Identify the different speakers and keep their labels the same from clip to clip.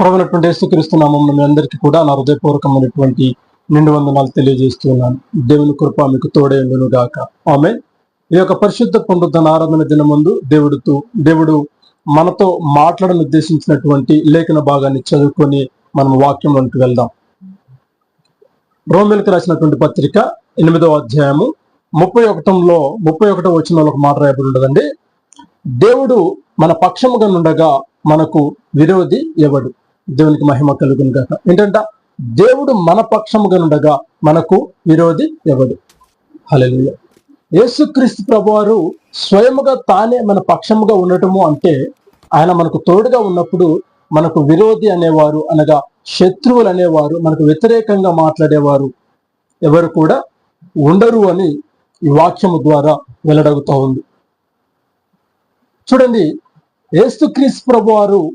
Speaker 1: ప్రభునటువంటి యేసుక్రీస్తునామం మీ అందరికీ కూడా నా హృదయపూర్వకమైనటువంటి నిండు వందనాలు తెలియజేస్తున్నాను. దేవుని కృప మీకు తోడేందును గాక. ఆమె ఈ యొక్క పరిశుద్ధ పునరుద్ధన ఆరాధన దినమందు దేవుడితో దేవుడు మనతో మాట్లాడని ఉద్దేశించినటువంటి లేఖన భాగాన్ని చదువుకొని మనం వాక్యంలోకి వెళ్దాం. రోమిల్కి రాసినటువంటి పత్రిక ఎనిమిదవ అధ్యాయము ముప్పై ఒకటంలో ముప్పై ఒకటో వచ్చిన ఒక మాట రాయబడి ఉండదండి. దేవుడు మన పక్షముగా ఉండగా మనకు విరోధి ఎవడు? దేవునికి మహిమ కలుగును గాక. ఏంటంట దేవుడు మన పక్షముగా ఉండగా మనకు విరోధి ఎవడు? హల్లెలూయా. యేసుక్రీస్తు ప్రభువారు స్వయముగా తానే మన పక్షముగా ఉండటము అంటే ఆయన మనకు తోడుగా ఉన్నప్పుడు మనకు విరోధి అనేవారు అనగా శత్రువులు అనేవారు మనకు వ్యతిరేకంగా మాట్లాడేవారు ఎవరు కూడా ఉండరు అని ఈ వాక్యము ద్వారా వెల్లడగుతూ ఉంది. చూడండి యేసుక్రీస్తు ప్రభు వారు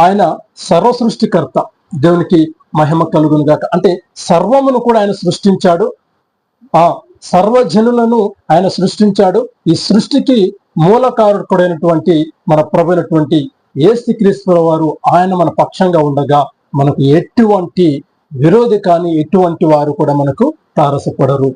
Speaker 1: ఆయన సర్వ సృష్టికర్త దేవునికి మహిమ కలుగును గాక. అంటే సర్వమును కూడా ఆయన సృష్టించాడు. ఆ సర్వజనులను ఆయన సృష్టించాడు. ఈ సృష్టికి మూలకారకుడైనటువంటి మన ప్రభుైనటువంటి ఏసుక్రీస్తు వారు ఆయన మన పక్షంగా ఉండగా మనకు ఎటువంటి విరోధి కానీ ఎటువంటి వారు కూడా మనకు తారసపడరు.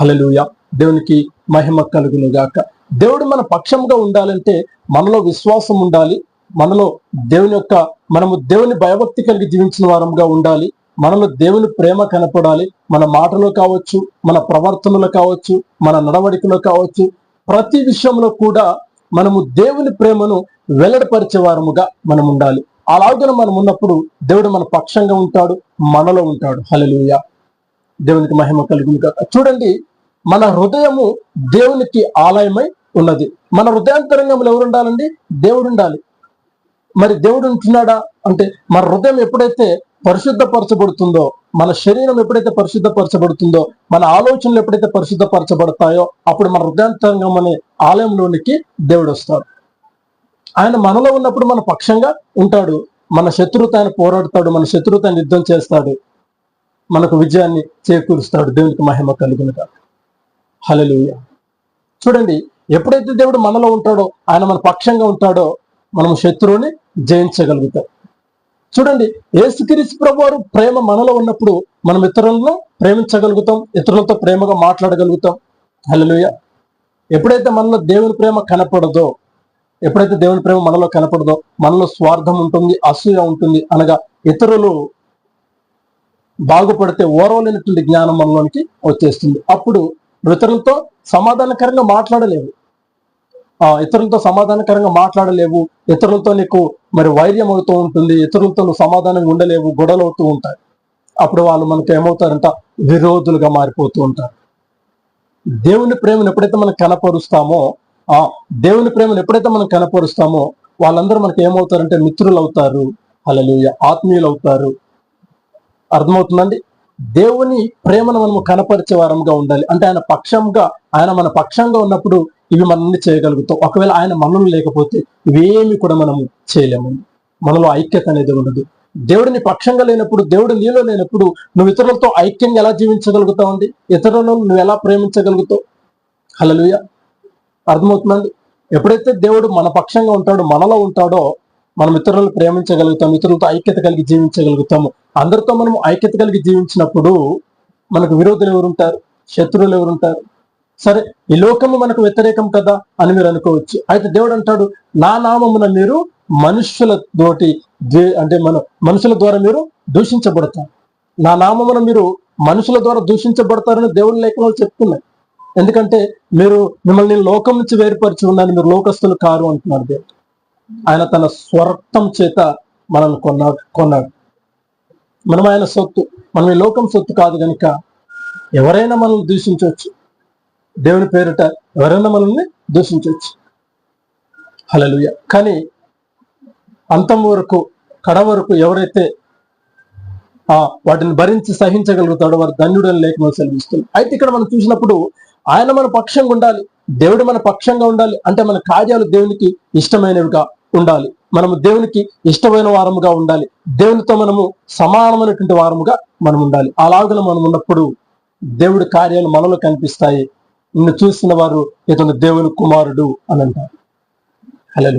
Speaker 1: హలలుయ దేవునికి మహిమ కలుగును గాక. దేవుడు మన పక్షంగా ఉండాలంటే మనలో విశ్వాసం ఉండాలి. మనలో దేవుని యొక్క మనము దేవుని భయభక్తి కలిగి జీవించిన వారంగా ఉండాలి. మనలో దేవుని ప్రేమ కనపడాలి. మన మాటలో కావచ్చు మన ప్రవర్తనలో కావచ్చు మన నడవడికలో కావచ్చు ప్రతి విషయంలో కూడా మనము దేవుని ప్రేమను వెల్లడిపరిచే వారముగా మనం ఉండాలి. అలాగే మనం ఉన్నప్పుడు దేవుడు మన పక్షంగా ఉంటాడు మనలో ఉంటాడు. హలలుయ దేవునికి మహిమ కలుగును గాక. చూడండి మన హృదయము దేవునికి ఆలయమై ఉన్నది. మన హృదయాంతరంగంలో ఎవరు ఉండాలండి? దేవుడు ఉండాలి. మరి దేవుడు ఉంటున్నాడా అంటే మన హృదయం ఎప్పుడైతే పరిశుద్ధపరచబడుతుందో మన శరీరం ఎప్పుడైతే పరిశుద్ధపరచబడుతుందో మన ఆలోచనలు ఎప్పుడైతే పరిశుద్ధపరచబడతాయో అప్పుడు మన హృదయాంతరంగం అనే ఆలయంలోనికి దేవుడు వస్తాడు. ఆయన మనలో ఉన్నప్పుడు మన పక్షంగా ఉంటాడు. మన శత్రువుతో ఆయన పోరాడతాడు. మన శత్రువుతో ఆయన యుద్ధం చేస్తాడు. మనకు విజయాన్ని చేకూరుస్తాడు. దేవునికి మహిమ కలుగునుగా హలలుయ చూడండి ఎప్పుడైతే దేవుడు మనలో ఉంటాడో ఆయన మన పక్షంగా ఉంటాడో మనం శత్రువుని జయించగలుగుతాం. చూడండి యేసుక్రీస్తు ప్రభు వారు ప్రేమ మనలో ఉన్నప్పుడు మనం ఇతరులను ప్రేమించగలుగుతాం ఇతరులతో ప్రేమగా మాట్లాడగలుగుతాం. హలోయ ఎప్పుడైతే మనలో దేవుని ప్రేమ కనపడదో ఎప్పుడైతే దేవుని ప్రేమ మనలో కనపడదో మనలో స్వార్థం ఉంటుంది అసూయ ఉంటుంది అనగా ఇతరులు బాగుపడితే ఓరవలేనటువంటి జ్ఞానం మనలోనికి వచ్చేస్తుంది. అప్పుడు ఇతరులతో సమాధానకరంగా మాట్లాడలేవు. ఇతరులతో సమాధానకరంగా మాట్లాడలేవు. ఇతరులతో నీకు మరి వైర్యం అవుతూ ఉంటుంది. ఇతరులతో నువ్వు సమాధానంగా ఉండలేవు. గొడవలు అవుతూ ఉంటాయి. అప్పుడు వాళ్ళు మనకు ఏమవుతారంట? విరోధులుగా మారిపోతూ ఉంటారు. దేవుని ప్రేమను ఎప్పుడైతే మనం కనపరుస్తామో ఆ దేవుని ప్రేమను ఎప్పుడైతే మనం కనపరుస్తామో వాళ్ళందరూ మనకి ఏమవుతారంటే మిత్రులు అవుతారు అలలు ఆత్మీయులు అవుతారు అర్థమవుతుందండి? దేవుని ప్రేమను మనము కనపరిచే వారంగా ఉండాలి. అంటే ఆయన పక్షంగా ఆయన మన పక్షంగా ఉన్నప్పుడు ఇవి మనల్ని చేయగలుగుతాం. ఒకవేళ ఆయన మనలో లేకపోతే ఇవేమి కూడా మనము చేయలేము. మనలో ఐక్యత అనేది ఉండదు. దేవుడిని పక్షంగా లేనప్పుడు దేవుడు నీలో లేనప్పుడు నువ్వు ఇతరులతో ఐక్యంగా ఎలా జీవించగలుగుతావు అండి? ఇతరులను నువ్వు ఎలా ప్రేమించగలుగుతావు? హలలుయ అర్థమవుతుందండి ఎప్పుడైతే దేవుడు మన పక్షంగా ఉంటాడో మనలో ఉంటాడో మనం ఇతరులను ప్రేమించగలుగుతాం ఇతరులతో ఐక్యత కలిగి జీవించగలుగుతాము. అందరితో మనం ఐక్యత కలిగి జీవించినప్పుడు మనకు విరోధులు ఎవరుంటారు శత్రువులు ఎవరుంటారు సరే ఈ లోకము మనకు వ్యతిరేకం కదా అని మీరు అనుకోవచ్చు. అయితే దేవుడు అంటాడు నా నామమున మీరు మనుషుల తోటి అంటే మన మనుషుల ద్వారా మీరు దూషించబడతారు. నా నామమున మీరు మనుషుల ద్వారా దూషించబడతారని దేవుని లేఖనాలు చెప్తున్నాయి. ఎందుకంటే మీరు మిమ్మల్ని లోకం నుంచి వేరుపరిచి ఉన్నాను మీరు లోకస్తులు కారు అంటున్నారు దేవుడు. ఆయన తన స్వరక్తం చేత మనల్ని కొన్నాడు కొన్నాడు. మనం ఆయన సొత్తు మనం ఈ లోకం సొత్తు కాదు కనుక ఎవరైనా మనల్ని దూషించవచ్చు. దేవుని పేరిట ఎవరైనా మనల్ని దూషించవచ్చు. హలలుయ కానీ అంతం వరకు కడ వరకు ఎవరైతే ఆ వాటిని భరించి సహించగలుగుతాడో వారు ధన్యుడని అని లేఖనం సెలవిస్తుంది అయితే ఇక్కడ మనం చూసినప్పుడు ఆయన మన పక్షంగా ఉండాలి. దేవుడు మన పక్షంగా ఉండాలి. అంటే మన కార్యాలు దేవునికి ఇష్టమైనవిగా ఉండాలి. మనము దేవునికి ఇష్టమైన వారముగా ఉండాలి. దేవునితో మనము సమానమైనటువంటి వారముగా మనం ఉండాలి. అలాగన మనం ఉన్నప్పుడు దేవుడి కార్యాలు మనలో కనిపిస్తాయి. నిన్ను చూసిన వారు ఇతను దేవుని కుమారుడు అని అంటారు. అలా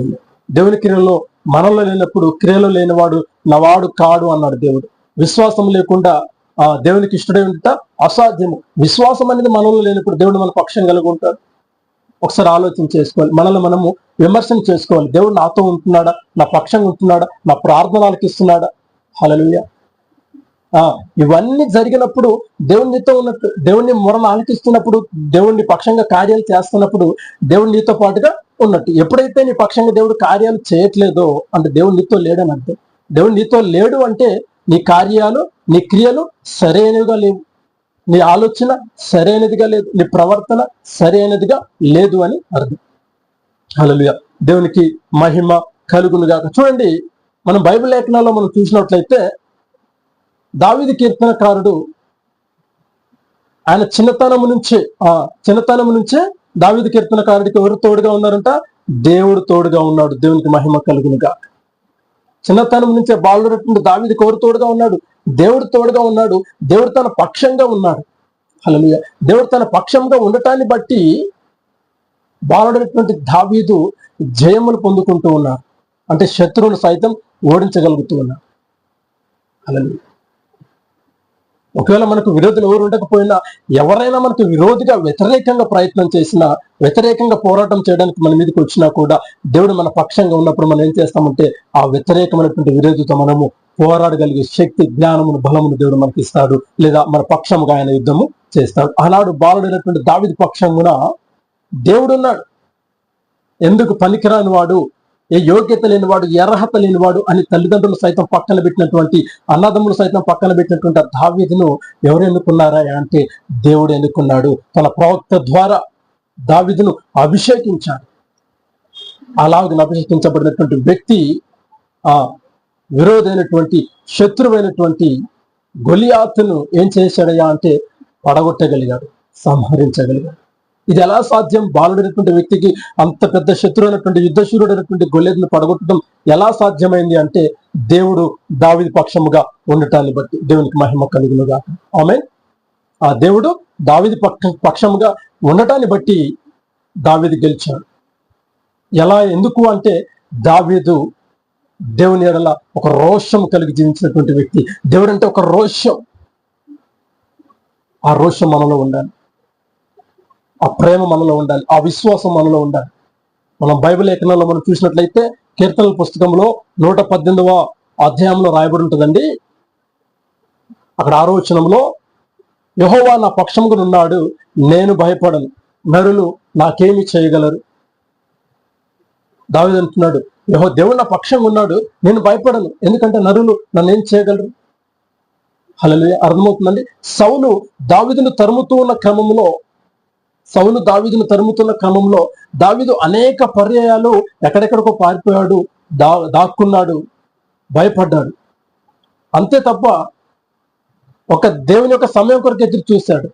Speaker 1: దేవుని క్రియలో మనలో లేనప్పుడు క్రియలు లేనివాడు నవాడు కాడు అన్నాడు దేవుడు. విశ్వాసం లేకుండా ఆ దేవునికి ఇష్టడే ఉంటా అసాధ్యము. విశ్వాసం అనేది మనలో లేనప్పుడు దేవుడు మన పక్షం కలిగి ఉంటాడు. ఒకసారి ఆలోచన చేసుకోవాలి. మనల్ని మనము విమర్శన చేసుకోవాలి. దేవుడు నాతో ఉంటున్నాడా? నా పక్షంగా ఉంటున్నాడా? నా ప్రార్థన ఆలకిస్తున్నాడా హలలుయ ఇవన్నీ జరిగినప్పుడు దేవునితో నీతో ఉన్నట్టు దేవుణ్ణి మొరలు ఆలకిస్తున్నప్పుడు దేవుణ్ణి పక్షంగా కార్యాలు చేస్తున్నప్పుడు దేవుడు నీతో పాటుగా ఉన్నట్టు. ఎప్పుడైతే నీ పక్షంగా దేవుడు కార్యాలు చేయట్లేదో అంటే దేవుడు నీతో లేడని అంటే దేవుడు నీతో లేడు అంటే నీ కార్యాలు నీ క్రియలు సరైనవిగా లేవు. నీ ఆలోచన సరైనదిగా లేదు నీ ప్రవర్తన సరైనదిగా లేదు అని అర్థం. అలలుయ దేవునికి మహిమ కలుగును గాక. చూడండి మనం బైబిల్ లేఖనాల్లో మనం చూసినట్లయితే దావిది కీర్తనకారుడు ఆయన చిన్నతనము నుంచే ఆ చిన్నతనము నుంచే దావిది కీర్తనకారుడికి ఎవరు తోడుగా ఉన్నారంట? దేవుడు తోడుగా ఉన్నాడు. దేవునికి మహిమ కలుగును గాక. చిన్నతనం నుంచే బాలుడు దావిది ఎవరు తోడుగా ఉన్నాడు? దేవుడు తోడుగా ఉన్నాడు. దేవుడు తన పక్షంగా ఉన్నాడు. అలా దేవుడు తన పక్షంగా ఉండటాన్ని బట్టి బాలుడైనటువంటి దావీదు జయములు పొందుకుంటూ ఉన్నారు అంటే శత్రువులు సైతం ఓడించగలుగుతూ ఉన్నారు అలా ఒకవేళ మనకు విరోధులు ఎవరు ఉండకపోయినా ఎవరైనా మనకు విరోధిగా వ్యతిరేకంగా ప్రయత్నం చేసినా వ్యతిరేకంగా పోరాటం చేయడానికి మన మీదకి వచ్చినా కూడా దేవుడు మన పక్షంగా ఉన్నప్పుడు మనం ఏం చేస్తామంటే ఆ వ్యతిరేకమైనటువంటి విరోధితో మనము పోరాడగలిగే శక్తి జ్ఞానమును బలమును దేవుడు మనకి ఇస్తాడు లేదా మన పక్షముగా ఆయన యుద్ధము చేస్తాడు. ఆనాడు బాలుడైనటువంటి దావిది పక్షమున దేవుడు ఉన్నాడు ఎందుకు పనికిరాని వాడు? ఏ యోగ్యత లేనివాడు అర్హత లేనివాడు అని తల్లిదండ్రులు సైతం పక్కన పెట్టినటువంటి అన్నదమ్ములు సైతం పక్కన పెట్టినటువంటి ఆ దావీదును ఎవరు ఎన్నుకున్నారా అంటే దేవుడు ఎన్నుకున్నాడు. తన ప్రవక్త ద్వారా దావిదును అభిషేకించాడు. అలాగే అభిషేకించబడినటువంటి వ్యక్తి ఆ విరోధైనటువంటి శత్రువైనటువంటి గొలియాతును ఏం చేశాడయ్యా అంటే పడగొట్టగలిగాడు సంహరించగలిగాడు. ఇది ఎలా సాధ్యం? బాలుడైనటువంటి వ్యక్తికి అంత పెద్ద శత్రువు అయినటువంటి యుద్ధశూరుడైనటువంటి గొల్లెలను పడగొట్టడం ఎలా సాధ్యమైంది అంటే దేవుడు దావిది పక్షముగా ఉండటాన్ని బట్టి దేవునికి మహిమ కలుగునుగా ఆమె ఆ దేవుడు దావిది పక్ష పక్షముగా ఉండటాన్ని బట్టి దావిది గెలిచాడు. ఎలా ఎందుకు అంటే దావీదు దేవుని ఎడల ఒక రోషం కలిగి జీవించినటువంటి వ్యక్తి. దేవుడు అంటే ఒక రోషం. ఆ రోషం మనలో ఉండాలి. ఆ ప్రేమ మనలో ఉండాలి. ఆ విశ్వాసం మనలో ఉండాలి. మనం బైబిల్ లేఖనాల్లో మనం చూసినట్లయితే కీర్తనల పుస్తకంలో నూట పద్దెనిమిదవ అధ్యాయంలో రాయబడి ఉంటుందండి. అక్కడ ఆరోచనంలో యహోవా నా పక్షముగా ఉన్నాడు నేను భయపడను. నరులు నాకేమి చేయగలరు? దావిది అంటున్నాడు యహో దేవుడు నా పక్షంగా ఉన్నాడు నేను భయపడను. ఎందుకంటే నరులు నన్ను ఏం చేయగలరు? అలా అర్థమవుతుందండి? సౌలు దావిదును తరుముతూ ఉన్న క్రమంలో సౌలు దావిదును తరుముతున్న క్రమంలో దావిదు అనేక పర్యాయాలు ఎక్కడెక్కడికో పారిపోయాడు దా దాక్కున్నాడు భయపడ్డాడు. అంతే తప్ప ఒక దేవుని యొక్క సమయం కొరకు ఎదురు చూశాడు.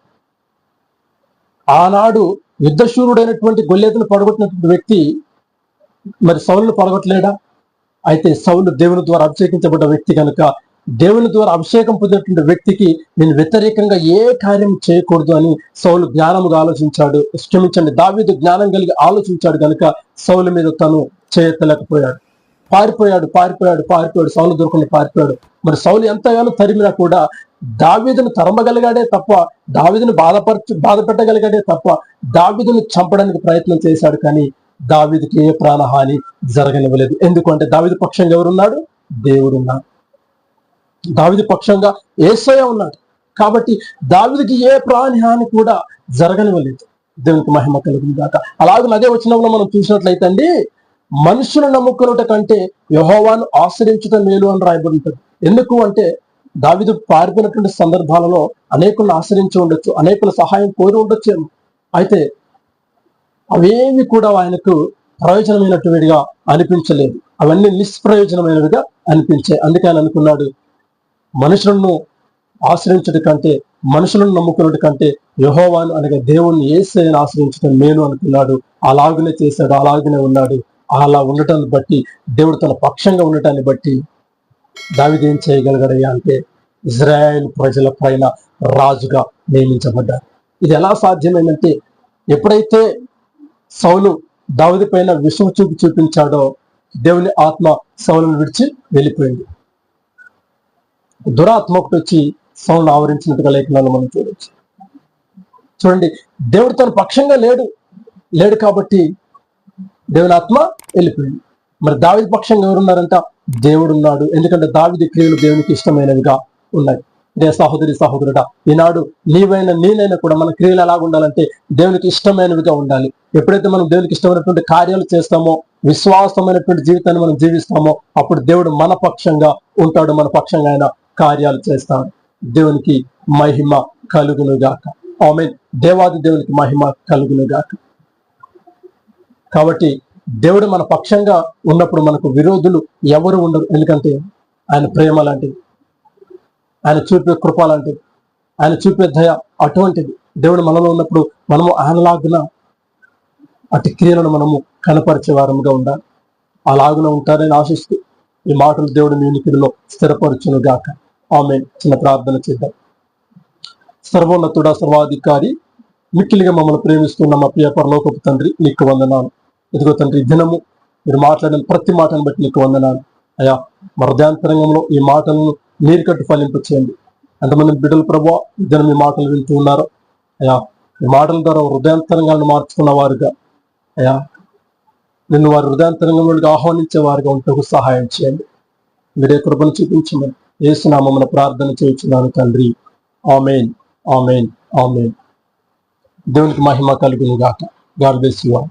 Speaker 1: ఆనాడు యుద్ధశూరుడైనటువంటి గొల్లెతను పడగొట్టినటువంటి వ్యక్తి మరి సౌలు పడగొట్టలేడా? అయితే సౌలు దేవుని ద్వారా అభిషేకించబడ్డ వ్యక్తి కనుక దేవుని ద్వారా అభిషేకం పొందినటువంటి వ్యక్తికి నేను వ్యతిరేకంగా ఏ కార్యం చేయకూడదు అని సౌలు జ్ఞానముగా ఆలోచించాడు. క్షమించండి దావీదు జ్ఞానం కలిగి ఆలోచించాడు కనుక సౌలు మీద తను చేయెత్తలేకపోయాడు పారిపోయాడు పారిపోయాడు పారిపోయాడు సౌలు దొరకని పారిపోయాడు. మరి సౌలు ఎంతగానో తరిమినా కూడా దావీదును తరమగలిగాడే తప్ప దావీదును బాధపరచు బాధ పెట్టగలిగాడే తప్ప దావీదును చంపడానికి ప్రయత్నం చేశాడు కానీ దావిదికి ఏ ప్రాణహాని జరగనివ్వలేదు. ఎందుకంటే దావిది పక్షంగా ఎవరున్నాడు? దేవుడున్నాడు. దావిది పక్షంగా ఏసయ ఉన్నాడు. కాబట్టి దావిదికి ఏ ప్రాణహాని కూడా జరగనివ్వలేదు. దేవునికి మహిమ కలుగుతుంది కాక అలాగే అదే వచ్చినప్పుడు మనం చూసినట్లయితే అండి మనుషులు నమ్ముకున్నట కంటే యహోవాను ఆశ్రయించడం మేలు అని రాయబడి ఉంటుంది ఎందుకు అంటే దావిదు పారిపోయినటువంటి సందర్భాలలో అనేకులను ఆశ్రయించి ఉండొచ్చు అనేకుల సహాయం కోరి ఉండొచ్చేమో. అయితే అవేవి కూడా ఆయనకు ప్రయోజనమైనటువంటిగా అనిపించలేదు. అవన్నీ నిష్ప్రయోజనమైనవిగా అనిపించాయి. అందుకే ఆయన అనుకున్నాడు మనుషులను ఆశ్రయించడం కంటే మనుషులను నమ్ముకున్నట్టు కంటే యహోవాను అనగా దేవుణ్ణి ఏసైని ఆశ్రయించడం నేను అనుకున్నాడు. అలాగనే చేశాడు అలాగనే ఉన్నాడు. అలా ఉండటాన్ని బట్టి దేవుడు తన పక్షంగా ఉండటాన్ని బట్టి దావిది ఏం చేయగలిగాడయ్యా అంటే ఇజ్రాయెల్ ప్రజల పైన రాజుగా నియమించబడ్డాడు. ఇది ఎలా సాధ్యమైందంటే ఎప్పుడైతే సౌలు దావిది పైన విషం చూపి చూపించాడో దేవుని ఆత్మ సౌలను విడిచి వెళ్ళిపోయింది. దురాత్మ ఒకటి వచ్చి సౌలను ఆవరించినట్టుగా లేఖనాలు మనం చూడొచ్చు. చూడండి దేవుడు తన పక్షంగా లేడు. లేడు కాబట్టి దేవుని ఆత్మ వెళ్ళిపోయింది. మరి దావిది పక్షంగా ఎవరున్నారంట? దేవుడు ఉన్నాడు ఎందుకంటే దావిది క్రియలు దేవునికి ఇష్టమైనవిగా ఉన్నాయి. దే సహోదరి సహోదరుడా ఈనాడు నీవైనా నేనైనా కూడా మన క్రియలు ఎలా ఉండాలంటే దేవునికి ఇష్టమైనవిగా ఉండాలి. ఎప్పుడైతే మనం దేవునికి ఇష్టమైనటువంటి కార్యాలు చేస్తామో విశ్వాసమైనటువంటి జీవితాన్ని మనం జీవిస్తామో అప్పుడు దేవుడు మన పక్షంగా ఉంటాడు మన పక్షంగా ఆయన కార్యాలు చేస్తాడు. దేవునికి మహిమ కలుగును గాక ఆమె దేవాది దేవునికి మహిమ కలుగునుగాక. కాబట్టి దేవుడు మన పక్షంగా ఉన్నప్పుడు మనకు విరోధులు ఎవరు ఉండరు. ఎందుకంటే ఆయన ప్రేమ లాంటిది. ఆయన చూపే కృప లాంటిది. ఆయన చూపే దయ అటువంటిది. దేవుడు మనలో ఉన్నప్పుడు మనము ఆయనలాగిన అటు క్రియలను మనము కనపరిచే వారముగా ఉండాలి. అలాగున ఉంటారని ఆశిస్తూ ఈ మాటలు దేవుడు మీ ఉనికిడిలో స్థిరపరచును గాక ఆమె చిన్న ప్రార్థన చేద్దాం. సర్వోన్నతుడ సర్వాధికారి మిక్కిలిగా మమ్మల్ని ప్రేమిస్తున్న మా ప్రియ పరలోకపు తండ్రి నీకు వందనాలు. ఇదిగో తండ్రి దినము మీరు మాట్లాడిన ప్రతి మాటను బట్టి నీకు వందనాలు. అయా మా ఈ మాటలను నీరు కట్టు ఫలింపు చేయండి. ఎంతమంది బిడ్డలు ప్రభు ఇద్దరు మీ మాటలు వింటూ ఉన్నారు అయ్యా ఈ మాటల ద్వారా హృదయాంతరంగాలను మార్చుకున్న వారుగా అయ్యా నిన్ను వారి హృదయాంతరంగంలోకి ఆహ్వానించే వారిగా ఉంటూ సహాయం చేయండి. మీరే కృపను చూపించమని ఏసునామమున ప్రార్థన చేయించున్నాను తండ్రి. Amen amen amen. దేవునికి మహిమ కలుగును గాక గాడ్ బ్లెస్ యు ఆల్.